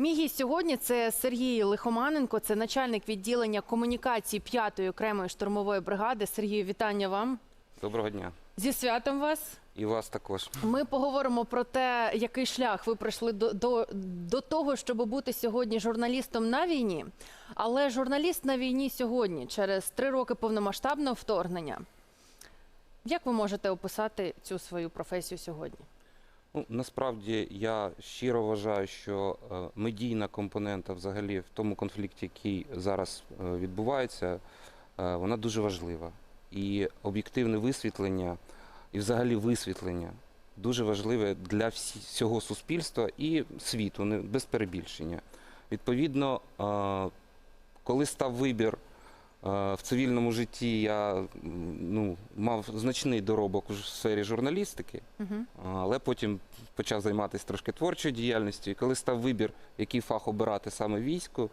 Мій гість сьогодні це Сергій Лихоманенко, це начальник відділення комунікації 5-ї окремої штурмової бригади. Сергію, вітання вам Доброго дня. зі святом вас. І вас також. Ми поговоримо про те, який шлях ви пройшли до, до, до того, щоб бути сьогодні журналістом на війні. Але журналіст на війні сьогодні, через три роки повномасштабного вторгнення. Як ви можете описати цю свою професію сьогодні? Ну, насправді я щиро вважаю, що е, медійна компонента взагалі в тому конфлікті, який зараз е, відбувається, е, вона дуже важлива. І об'єктивне висвітлення, і взагалі висвітлення дуже важливе для всього суспільства і світу, без перебільшення. Відповідно, коли став вибір в цивільному житті, я ну, мав значний доробок у сфері журналістики. Угу. Але потім почав займатися трошки творчою діяльністю. І коли став вибір, який фах обирати саме війську,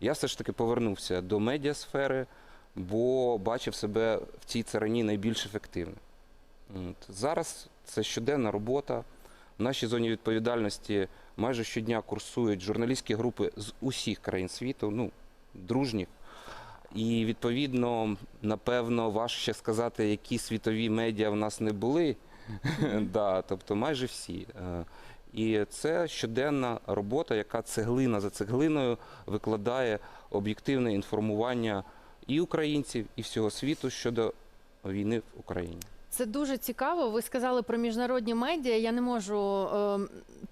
я все ж таки повернувся до медіасфери, бо бачив себе в цій царині найбільш ефективним. От. Зараз це щоденна робота. В нашій зоні відповідальності майже щодня курсують журналістські групи з усіх країн світу, ну, дружніх. І відповідно, напевно, важче сказати, які світові медіа в нас не були. да, тобто майже всі. Е, І це щоденна робота, яка цеглина за цеглиною викладає об'єктивне інформування і українців, і всього світу щодо війни в Україні. Це дуже цікаво. Ви сказали про міжнародні медіа. Я не можу е,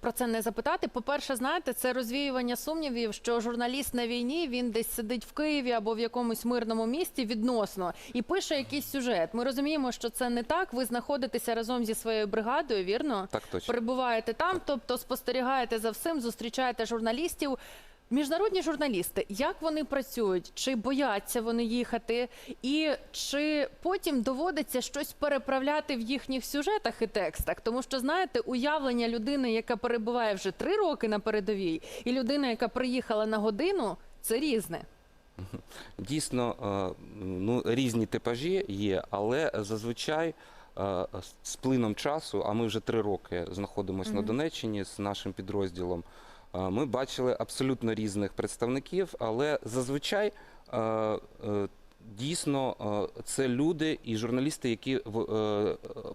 про це не запитати. По-перше, знаєте, це розвіювання сумнівів, що журналіст на війні він десь сидить в Києві або в якомусь мирному місті відносно і пише якийсь сюжет. Ми розуміємо, що це не так. Ви знаходитеся разом зі своєю бригадою, вірно? Так точно. Перебуваєте там, тобто спостерігаєте за всім, зустрічаєте журналістів. Міжнародні журналісти, як вони працюють? Чи бояться вони їхати? І чи потім доводиться щось переправляти в їхніх сюжетах і текстах? Тому що знаєте, уявлення людини, яка перебуває вже три роки на передовій, і людина, яка приїхала на годину, це різне. Дійсно, е, ну, різні типажі є, але зазвичай е, з плином часу, а ми вже три роки знаходимося на Донеччині з нашим підрозділом. Ми бачили абсолютно різних представників, але зазвичай е, дійсно це люди і журналісти, які е,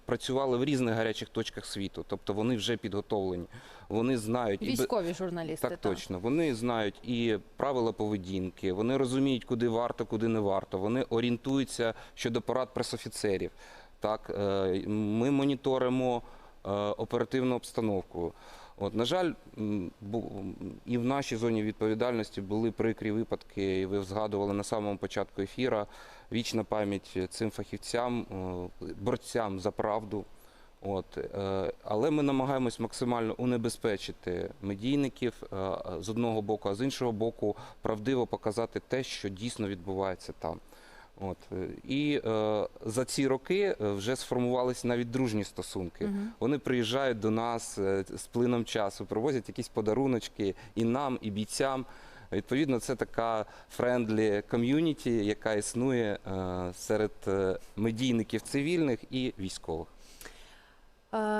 працювали в різних гарячих точках світу. Тобто вони вже підготовлені, вони знають Військові журналісти. так, точно. Вони знають і правила поведінки, вони розуміють, куди варто, куди не варто. Вони орієнтуються щодо порад пресофіцерів. Так, е, ми моніторимо оперативну обстановку. От, на жаль, і в нашій зоні відповідальності були прикрі випадки, і ви згадували на самому початку ефіра. Вічна пам'ять цим фахівцям, борцям за правду. От, е, але ми намагаємось максимально унебезпечити медійників е, з одного боку, а з іншого боку, правдиво показати те, що дійсно відбувається там. От, е, і е, за ці роки е, вже сформувалися навіть дружні стосунки. Мгм. Вони приїжджають до нас е, з плином часу, привозять якісь подаруночки і нам, і бійцям. Відповідно, це така френдлі ком'юніті, яка існує е, серед медійників цивільних і військових.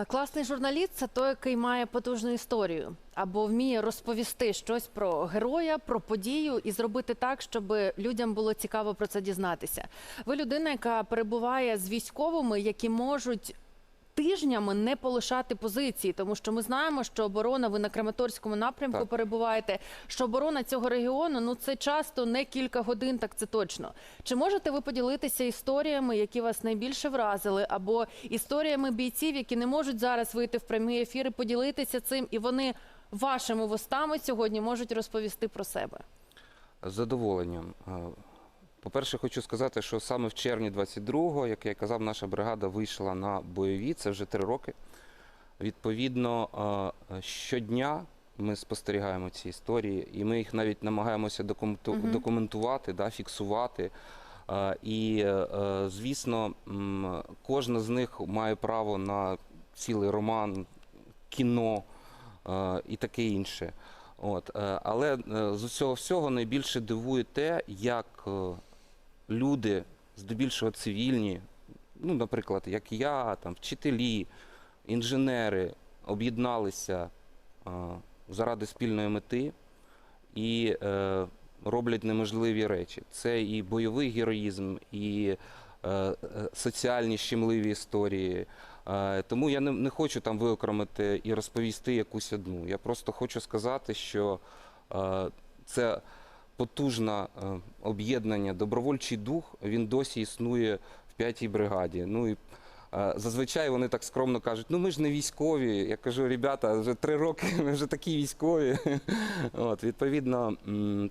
Класний журналіст це той, який має потужну історію або вміє розповісти щось про героя, про подію і зробити так, щоб людям було цікаво про це дізнатися. Ви людина, яка перебуває з військовими, які можуть. Тижнями не полишати позиції, тому що ми знаємо, що оборона ви на Краматорському напрямку Так. перебуваєте. Що оборона цього регіону ну це часто не кілька годин, так це точно. Чи можете ви поділитися історіями, які вас найбільше вразили, або історіями бійців, які не можуть зараз вийти в прямі ефіри, поділитися цим, і вони вашими вустами сьогодні можуть розповісти про себе? З задоволенням. Е, По-перше, хочу сказати, що саме в червні 22-го, як я казав, наша бригада вийшла на бойові, це вже три роки. Відповідно, е, щодня ми спостерігаємо ці історії, і ми їх навіть намагаємося документувати, да, фіксувати. Е, І, звісно, кожна з них має право на цілий роман, кіно і таке інше. От, е, але е, з усього всього найбільше дивує те, як е, люди, здебільшого цивільні, ну, наприклад, як я, там, вчителі, інженери об'єдналися е, заради спільної мети і е, роблять неможливі речі. Це і бойовий героїзм, і е, е, соціальні щемливі історії. Е, Тому я не, не хочу там виокремити і розповісти якусь одну. Я просто хочу сказати, що е, це потужне об'єднання, добровольчий дух, він досі існує в п'ятій бригаді. Ну і е, зазвичай вони так скромно кажуть: ну ми ж не військові. Я кажу, ребята, вже три роки ми вже такі військові. От, відповідно,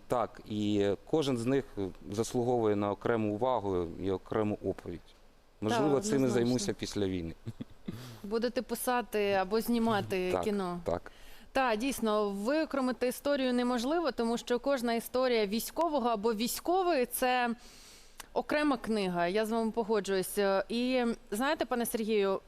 так, і кожен з них заслуговує на окрему увагу і окрему оповідь. Можливо, цим і однозначно. займуся після війни. Будете писати або знімати Так. кіно. Так. Так, дійсно, виокремити історію неможливо, тому що кожна історія військового або військової це окрема книга. Я з вами погоджуюся. І знаєте, пане Сергію,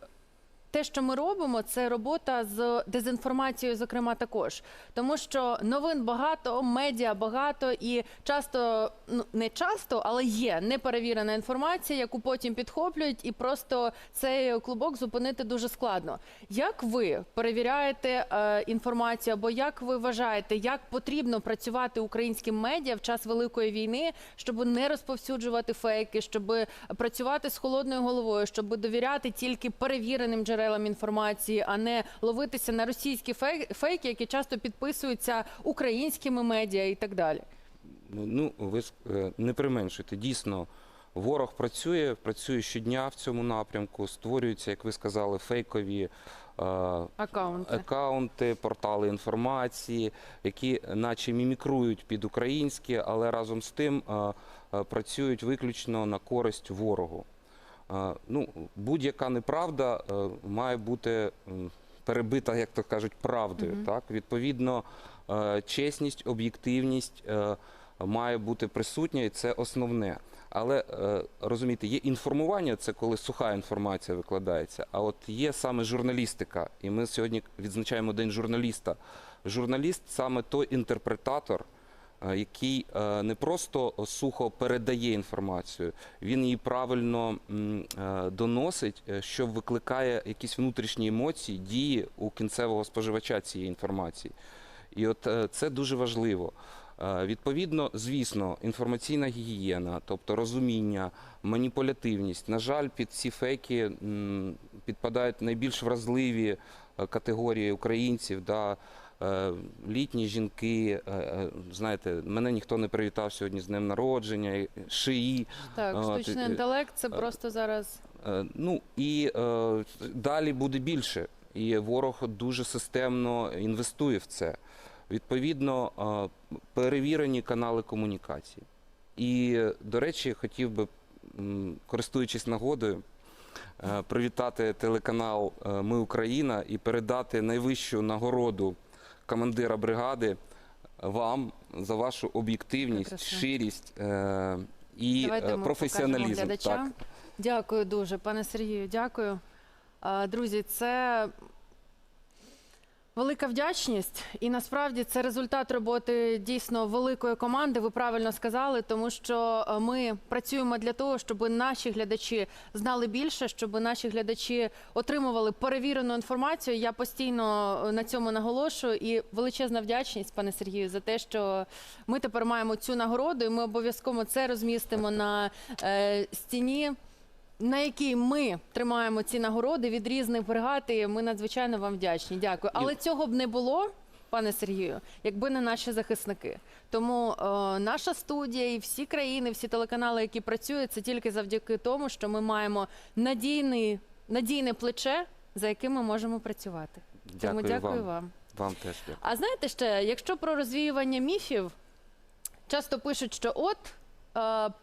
те, що ми робимо, це робота з дезінформацією, зокрема, також. Тому що новин багато, медіа багато, і часто, ну не часто, але є неперевірена інформація, яку потім підхоплюють, і просто цей клубок зупинити дуже складно. Як ви перевіряєте е, інформацію, або як ви вважаєте, як потрібно працювати українським медіа в час великої війни, щоб не розповсюджувати фейки, щоб працювати з холодною головою, щоб довіряти тільки перевіреним джерелам інформації, а не ловитися на російські фей- фейки, які часто підписуються українськими медіа і так далі? Ну, ви с- е, не применшуйте. Дійсно, ворог працює, працює щодня в цьому напрямку, створюються, як ви сказали, фейкові е, Акаунти. акаунти, портали інформації, які наче мімікрують під українське, але разом з тим е, працюють виключно на користь ворогу. Ну, будь-яка неправда е, має бути перебита, як то кажуть, правдою. Мгм. Так? Відповідно, е, чесність, об'єктивність е, має бути присутня, і це основне. Але розумієте, є інформування, це коли суха інформація викладається. А от є саме журналістика, і ми сьогодні відзначаємо День журналіста. Журналіст саме той інтерпретатор, який е, не просто сухо передає інформацію, він її правильно е, доносить, е, що викликає якісь внутрішні емоції, дії у кінцевого споживача цієї інформації. І от е, це дуже важливо. Е, Відповідно, звісно, інформаційна гігієна, тобто розуміння, маніпулятивність. На жаль, під ці фейки підпадають найбільш вразливі е, категорії українців. Да, е, літні жінки, е, е, знаєте, мене ніхто не привітав сьогодні з днем народження, шиї. Так, штучний е, інтелект це просто зараз. Е, Ну і е, далі буде більше. І ворог дуже системно інвестує в це. Відповідно, е, перевірені канали комунікації. І, до речі, хотів би, користуючись нагодою, е, привітати телеканал е, Ми Україна і передати найвищу нагороду командира бригади вам за вашу об'єктивність, Прекрасно. щирість е, і Давайте е, ми професіоналізм. покажемо глядачам. Дякую дуже, пане Сергію. Дякую. А, Друзі, це велика вдячність, і насправді це результат роботи дійсно великої команди. Ви правильно сказали, тому що е, ми працюємо для того, щоб наші глядачі знали більше, щоб наші глядачі отримували перевірену інформацію. Я постійно е, на цьому наголошую. І величезна вдячність, пане Сергію, за те, що ми тепер маємо цю нагороду, і ми обов'язково це розмістимо на е, стіні. На якій ми тримаємо ці нагороди від різних бригад, і ми надзвичайно вам вдячні. Дякую. Але цього б не було, пане Сергію, якби не наші захисники. Тому е, наша студія і всі країни, всі телеканали, які працюють, це тільки завдяки тому, що ми маємо надійний, надійне плече, за яким ми можемо працювати. Тому Дякую дякую вам. вам. Вам теж дякую. А знаєте ще, якщо про розвіювання міфів, часто пишуть, що от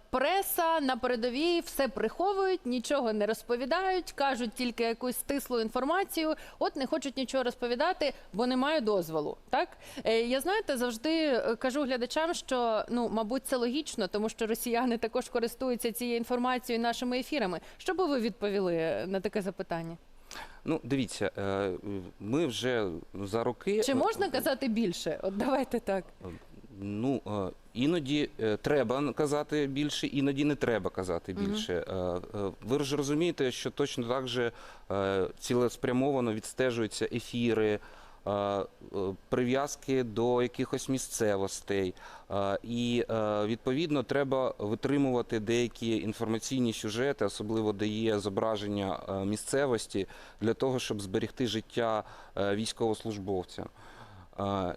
преса на передовій все приховують, нічого не розповідають, кажуть тільки якусь стислу інформацію. От не хочуть нічого розповідати, бо немає дозволу. Так е, я знаєте, завжди е, кажу глядачам, що ну, мабуть, це логічно, тому що росіяни також користуються цією інформацією нашими ефірами. Що би ви відповіли на таке запитання? Ну, дивіться, е, ми вже за роки. Чи можна казати більше? От давайте так. Ну, е, іноді е, треба казати більше, іноді не треба казати більше. Е, Ви ж розумієте, що точно так же цілеспрямовано відстежуються ефіри, прив'язки до якихось місцевостей. І відповідно треба витримувати деякі інформаційні сюжети, особливо де є зображення місцевості, для того, щоб зберегти життя е, військовослужбовця.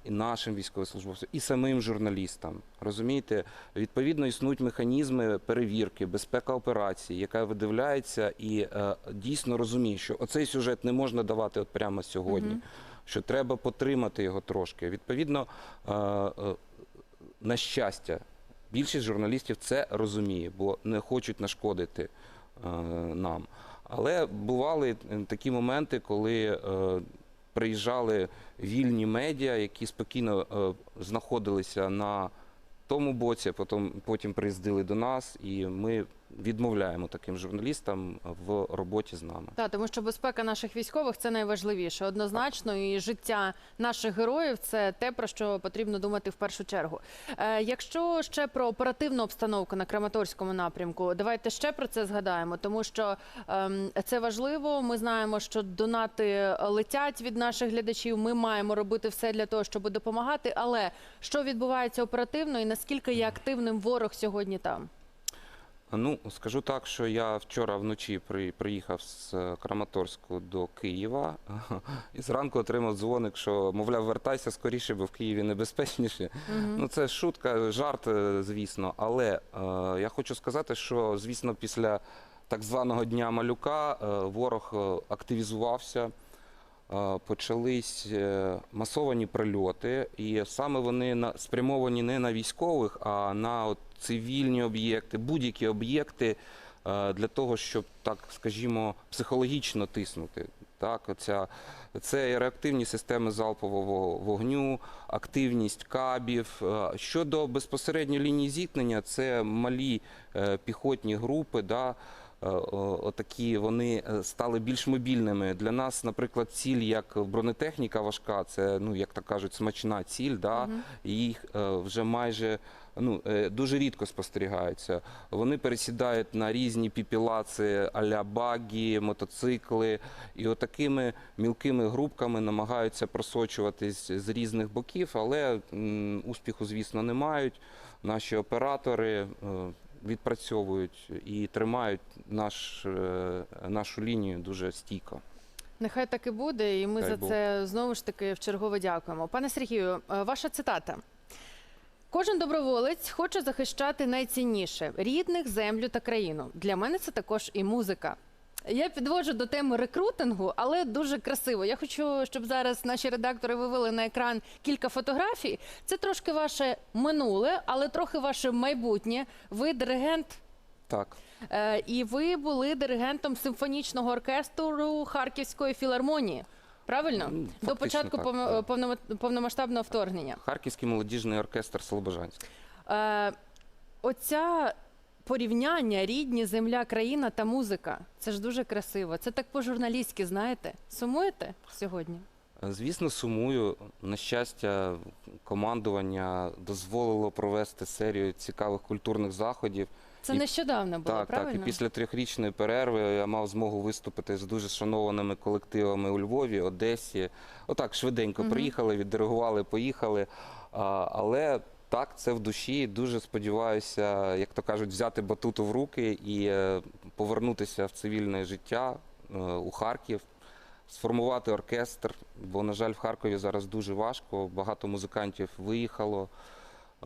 І нашим військовослужбовцям, і самим журналістам. Розумієте, відповідно існують механізми перевірки, безпека операції, яка видивляється і е, дійсно розуміє, що оцей сюжет не можна давати от прямо сьогодні, що треба потримати його трошки. Відповідно, е, е, на щастя, більшість журналістів це розуміє, бо не хочуть нашкодити нам. Але бували такі моменти, коли приїжджали вільні медіа, які спокійно е, знаходилися на тому боці, потім, потім приїздили до нас, і ми відмовляємо таким журналістам в роботі з нами. Так, тому що безпека наших військових це найважливіше. Однозначно, і життя наших героїв це те, про що потрібно думати в першу чергу. Е, якщо ще про оперативну обстановку на Краматорському напрямку, давайте ще про це згадаємо, тому що ем, це важливо. Ми знаємо, що донати летять від наших глядачів. Ми маємо робити все для того, щоб допомагати. Але що відбувається оперативно, і наскільки є активним ворог сьогодні там? Ну, скажу так, що я вчора вночі при, приїхав з е, Краматорську до Києва і зранку отримав дзвоник, що, мовляв, вертайся скоріше, бо в Києві небезпечніше. Ну, це шутка, жарт, е, звісно. Але е, я хочу сказати, що, звісно, після так званого Дня малюка е, ворог е, активізувався. Е, Почались е, масовані прильоти, і саме вони спрямовані не на військових, а на цивільні об'єкти, будь-які об'єкти е, для того, щоб так скажімо, психологічно тиснути. Так, оця, це і реактивні системи залпового вогню, активність кабів. Щодо безпосередньо лінії зіткнення, це малі піхотні групи. Да, отакі вони е, стали більш мобільними. Для нас, наприклад, ціль як бронетехніка важка, це ну як так кажуть, смачна ціль. Да? Їх е, вже майже ну е, дуже рідко спостерігаються. Вони пересідають на різні піпілаци, аля багі, мотоцикли, і отакими мілкими групками намагаються просочуватись з різних боків, але м, успіху, звісно, не мають. Наші оператори е, відпрацьовують і тримають наш, е, нашу лінію дуже стійко. Нехай так і буде, і ми Дай за Бог. це знову ж таки вчергове дякуємо. Пане Сергію, е, ваша цитата. Кожен доброволець хоче захищати найцінніше рідних, землю та країну. Для мене це також і музика. Я підводжу до теми рекрутингу, але дуже красиво. Я хочу, щоб зараз наші редактори вивели на екран кілька фотографій. Це трошки ваше минуле, але трохи ваше майбутнє. Ви диригент Так. Е, і ви були диригентом симфонічного оркестру Харківської філармонії. Правильно? М, До початку так, повно- так. повномо- повномасштабного вторгнення. Харківський молодіжний оркестр Слобожанськ. Е, оця порівняння рідні, земля, країна та музика. Це ж дуже красиво. Це так по-журналістськи, знаєте? Сумуєте сьогодні? Звісно, сумую. На щастя, командування дозволило провести серію цікавих культурних заходів. Це І- нещодавно було, так, правильно? так. І після трьохрічної перерви я мав змогу виступити з дуже шанованими колективами у Львові, Одесі. Отак, швиденько Мгм. приїхали, віддиригували, поїхали. А, але так, це в душі. Дуже сподіваюся, як то кажуть, взяти батуту в руки і е, повернутися в цивільне життя е, у Харків. Сформувати оркестр, бо, на жаль, в Харкові зараз дуже важко, багато музикантів виїхало.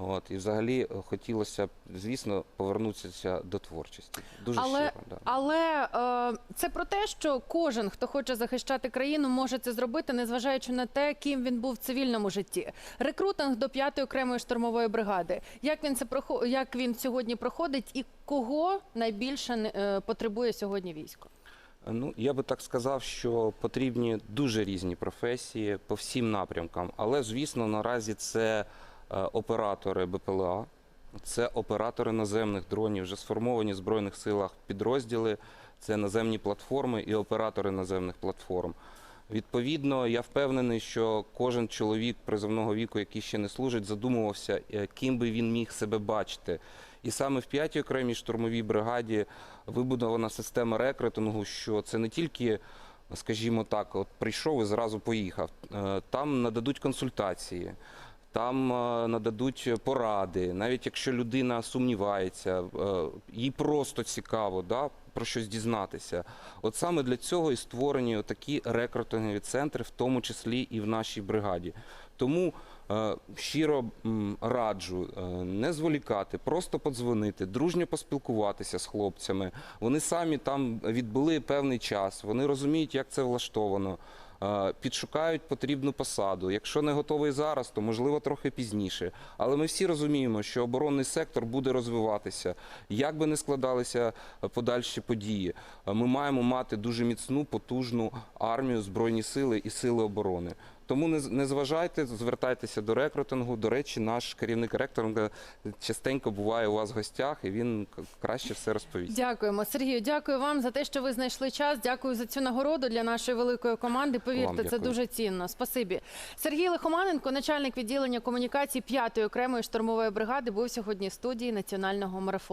От, і взагалі е, хотілося б, звісно, повернутися до творчості. Дуже Але- щиро. Да. Але е, це про те, що кожен, хто хоче захищати країну, може це зробити, незважаючи на те, ким він був в цивільному житті. Рекрутинг до 5-ї окремої штурмової бригади. Як він це як він сьогодні проходить, і кого найбільше е, потребує сьогодні військо? Ну, я би так сказав, що потрібні дуже різні професії по всім напрямкам. Але, звісно, наразі це оператори БПЛА, це оператори наземних дронів, вже сформовані в Збройних силах підрозділи, це наземні платформи і оператори наземних платформ. Відповідно, я впевнений, що кожен чоловік призовного віку, який ще не служить, задумувався, е, ким би він міг себе бачити. І саме в 5-й окремій штурмовій бригаді вибудована система рекрутингу, що це не тільки скажімо так, от прийшов і зразу поїхав. Е, Там нададуть консультації. Там е, нададуть поради, навіть якщо людина сумнівається, е, їй просто цікаво да, про щось дізнатися. От саме для цього і створені такі рекрутингові центри, в тому числі і в нашій бригаді. Тому е, щиро раджу не зволікати, просто подзвонити, дружньо поспілкуватися з хлопцями. Вони самі там відбули певний час, вони розуміють, як це влаштовано. Е, Підшукають потрібну посаду. Якщо не готовий зараз, то можливо трохи пізніше. Але ми всі розуміємо, що оборонний сектор буде розвиватися. Як би не складалися е, подальші події, е, ми маємо мати дуже міцну, потужну армію, збройні сили і сили оборони. Тому не, не зважайте, звертайтеся до рекрутингу. До речі, наш керівник рекрутингу частенько буває у вас в гостях, і він краще все розповість. Дякуємо, Сергію. Дякую вам за те, що ви знайшли час. Дякую за цю нагороду для нашої великої команди. Повірте, це дуже цінно. Спасибі. Сергій Лихоманенко, начальник відділення комунікацій 5-ї окремої штурмової бригади, був сьогодні в студії національного марафону.